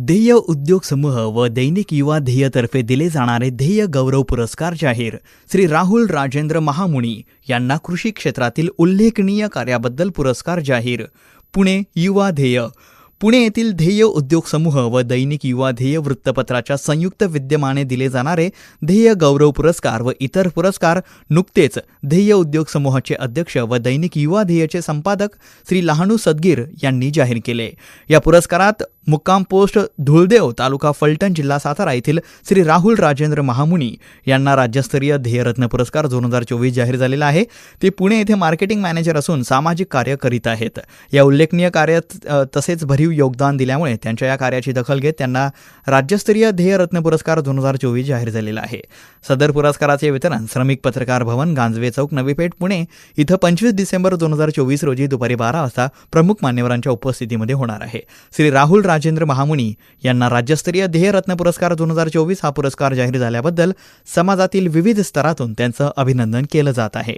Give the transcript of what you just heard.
ध्येय उद्योग समूह व दैनिक युवा ध्येयतर्फे दिले जाणारे ध्येय गौरव पुरस्कार जाहीर श्री राहुल राजेंद्र महामुनी यांना कृषी क्षेत्रातील उल्लेखनीय कार्याबद्दल पुरस्कार जाहीर. पुणे युवा ध्येय पुणे येथील ध्येय उद्योग समूह व दैनिक युवा ध्येय वृत्तपत्राच्या संयुक्त विद्यमाने दिले जाणारे ध्येय गौरव पुरस्कार व इतर पुरस्कार नुकतेच ध्येय उद्योग समूहाचे अध्यक्ष व दैनिक युवा ध्येयचे संपादक श्री लहानू सदगीर यांनी जाहीर केले. या पुरस्कारात मुक्काम पोस्ट धुळदेव तालुका फलटण जिल्हा सातारा येथील श्री राहुल राजेंद्र महामुनी यांना राज्यस्तरीय ध्येयरत्न पुरस्कार दोन हजार चोवीस जाहीर झालेला आहे. ते पुणे येथे मार्केटिंग मॅनेजर असून सामाजिक कार्य करीत आहेत. या उल्लेखनीय कार्यात तसेच भरीव योगदान दिल्यामुळे त्यांच्या या कार्याची दखल घेत त्यांना राज्यस्तरीय ध्येयरत्न पुरस्कार दोन हजार चोवीस जाहीर झालेला आहे. सदर पुरस्काराचे वितरण श्रमिक पत्रकार भवन गांजवे चौक नवीपेठ पुणे इथं पंचवीस डिसेंबर दोन हजार चोवीस रोजी दुपारी बारा वाजता प्रमुख मान्यवरांच्या उपस्थितीमध्ये होणार आहे. श्री राहुल राजेंद्र महामुनी यांना राज्यस्तरीय ध्येयरत्न पुरस्कार दोन हजार चोवीस हा पुरस्कार जाहीर झाल्याबद्दल समाजातील विविध स्तरातून त्यांचं अभिनंदन केलं जात आहे.